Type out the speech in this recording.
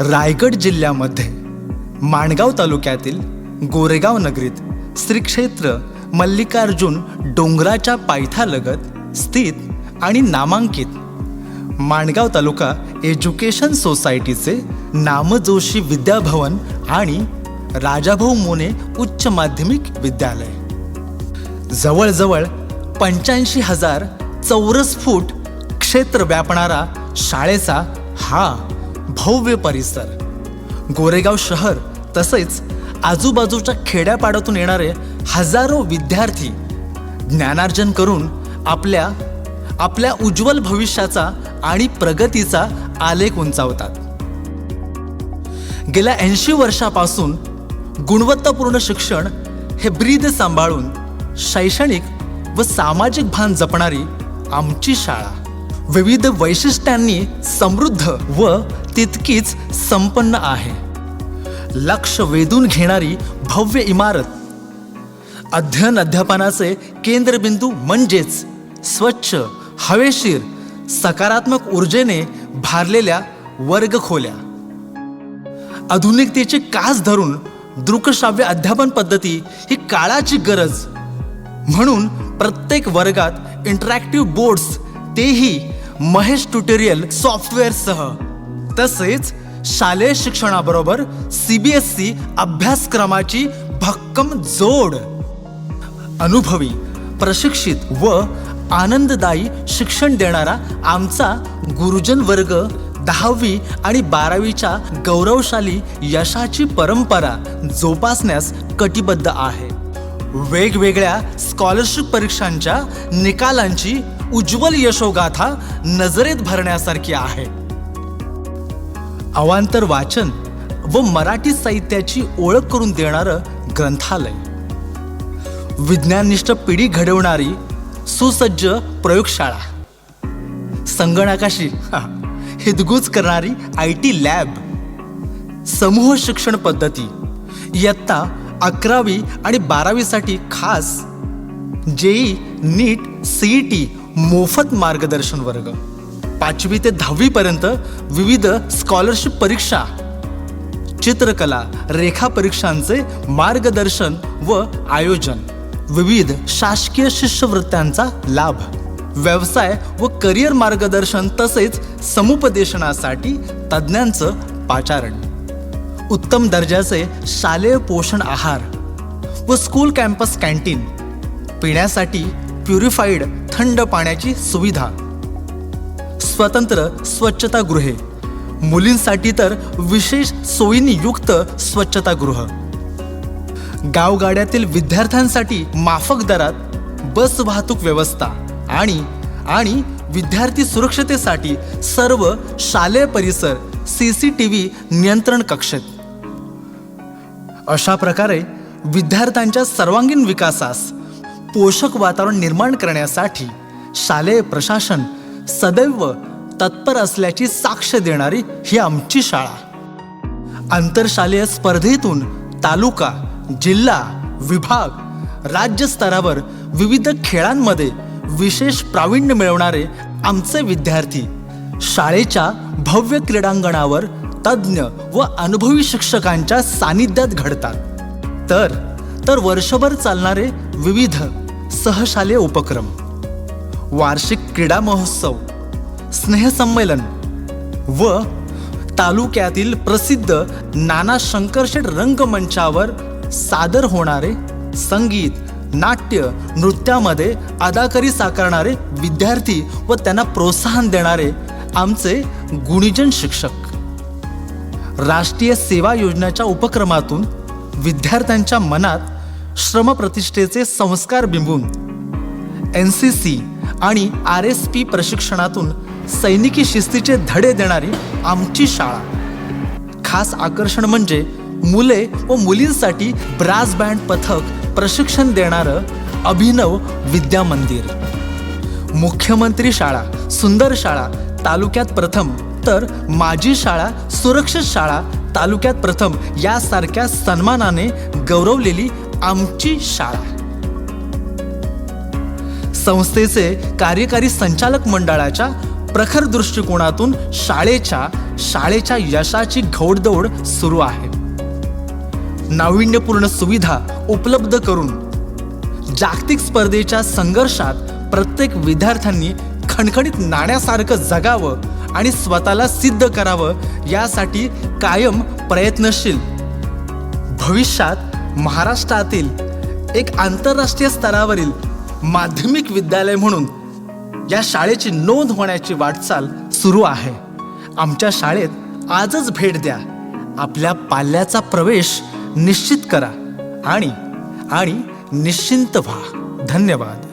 रायगड जिल्ह्यामध्ये माणगाव तालुक्यातील गोरेगाव नगरीत श्री क्षेत्र मल्लिकार्जुन डोंगराच्या पायथ्यालगत स्थित आणि नामांकित माणगाव तालुका एज्युकेशन सोसायटीचे नामजोशी विद्याभवन आणि राजाभाऊ मोने उच्च माध्यमिक विद्यालय. जवळजवळ पंच्याऐंशी हजार चौरस फूट क्षेत्र व्यापणारा शाळेचा हा भव्य परिसर. गोरेगाव शहर तसेच आजूबाजूच्या खेड्यापाड्यातून येणारे हजारो विद्यार्थी ज्ञानार्जन करून आपल्या आपल्या उज्ज्वल भविष्याचा आणि प्रगतीचा आलेख उंचावतात. गेल्या ऐंशी वर्षापासून गुणवत्तापूर्ण शिक्षण हे ब्रीद सांभाळून शैक्षणिक व सामाजिक भान जपणारी आमची शाळा. विविध वैशिष्ट्यांनी समृद्ध व तितकीच संपन्न आहे. लक्ष वेधून घेणारी भव्य इमारत. अध्ययन अध्यापनाचे केंद्रबिंदू म्हणजेच स्वच्छ हवेशीर सकारात्मक ऊर्जेने भारलेल्या वर्गखोल्या. आधुनिकतेची कास धरून दृकश्राव्य अध्यापन पद्धती ही काळाची गरज. म्हणून प्रत्येक वर्गात इंटरॅक्टिव्ह बोर्ड्स तेही महेश ट्युटोरियल सॉफ्टवेअरसह तसेच शालेय शिक्षणाबरोबर सी बी एस सी अभ्यासक्रमाची भक्कम जोड. अनुभवी प्रशिक्षित व आनंददायी शिक्षण देणारा आमचा गुरुजन वर्ग दहावी आणि बारावीच्या गौरवशाली यशाची परंपरा जोपासण्यास कटिबद्ध आहे. वेगवेगळ्या स्कॉलरशिप परीक्षांच्या निकालांची उज्ज्वल यशोगाथा नजरेत भरण्यासारखी आहे. अवांतर वाचन व मराठी साहित्याची ओळख करून देणारं ग्रंथालय. विज्ञाननिष्ठ पिढी घडवणारी सुसज्ज प्रयोगशाळा. संगणकाशी हिदगुज करणारी आय टी लॅब. समूह शिक्षण पद्धती इयत्ता अकरावी आणि बारावीसाठी खास. जेई नीट सीई टी मोफत मार्गदर्शन वर्ग. पाचवी ते दहावीपर्यंत विविध स्कॉलरशिप परीक्षा चित्रकला रेखा परीक्षांचे मार्गदर्शन व आयोजन. विविध शासकीय शिष्यवृत्त्यांचा लाभ. व्यवसाय व करिअर मार्गदर्शन तसेच समुपदेशनासाठी तज्ज्ञांचं पाचारण. उत्तम दर्जाचे शालेय पोषण आहार व स्कूल कॅम्पस कॅन्टीन पिण्यासाठी प्युरिफाईड थंड पाण्याची सुविधा. स्वतंत्र स्वच्छतागृहे. मुलींसाठी तर विशेष सोयींनी युक्त स्वच्छतागृह. गावगाड्यातील विद्यार्थ्यांसाठी माफक दरात बस वाहतूक व्यवस्था आणि आणि विद्यार्थी सुरक्षतेसाठी सर्व शालेय परिसर सी सी टी व्ही नियंत्रण कक्षेत. अशा प्रकारे विद्यार्थ्यांच्या सर्वांगीण विकासास पोषक वातावरण निर्माण करण्यासाठी शालेय प्रशासन सदैव तत्पर असल्याची साक्ष देणारी ही आमची शाळा. आंतरशालेय स्पर्धेतून तालुका जिल्हा विभाग राज्य स्तरावर विविध खेळांमध्ये विशेष प्रावीण्य मिळवणारे आमचे विद्यार्थी शाळेच्या भव्य क्रीडांगणावर तज्ज्ञ व अनुभवी शिक्षकांच्या सानिध्यात घडतात. तर तर वर्षभर चालणारे विविध सहशालेय उपक्रम. वार्षिक क्रीडा महोत्सव स्नेहसंमेलन व तालुक्यातील प्रसिद्ध नाना शंकरशेठ रंगमंचावर सादर होणारे संगीत नाट्य नृत्यामध्ये अदाकारी साकारणारे विद्यार्थी व त्यांना प्रोत्साहन देणारे आमचे गुणीजन शिक्षक. राष्ट्रीय सेवा योजनेच्या उपक्रमातून विद्यार्थ्यांच्या मनात श्रमप्रतिष्ठेचे संस्कार बिंबून एन सी सी आणि आर एस पी प्रशिक्षणातून सैनिकी शिस्तीचे धडे देणारी आमची शाळा. खास आकर्षण म्हणजे मुले व मुलींसाठी ब्रास बँड पथक प्रशिक्षण देणारं अभिनव विद्या मंदिर. मुख्यमंत्री शाळा सुंदर शाळा तालुक्यात प्रथम तर माझी शाळा सुरक्षित शाळा तालुक्यात प्रथम यासारख्या सन्मानाने गौरवलेली आमची शाळा. संस्थेचे कार्यकारी संचालक मंडळाच्या प्रखर दृष्टिकोनातून शाळेच्या शाळेच्या यशाची घौडदौड सुरू आहे. नाविन्यपूर्ण सुविधा उपलब्ध करून जागतिक स्पर्धेच्या संघर्षात प्रत्येक विद्यार्थ्यांनी खणखणीत नाण्यासारखं जगावं आणि स्वतःला सिद्ध करावं यासाठी कायम प्रयत्नशील. भविष्यात महाराष्ट्रातील एक आंतरराष्ट्रीय स्तरावरील माध्यमिक विद्यालय म्हणून या शाळेची नोंद होण्याची वाटचाल सुरू आहे. आमच्या शाळेत आजच भेट द्या. आपल्या पाल्याचा प्रवेश निश्चित करा आणि आणि निश्चिंत व्हा. धन्यवाद.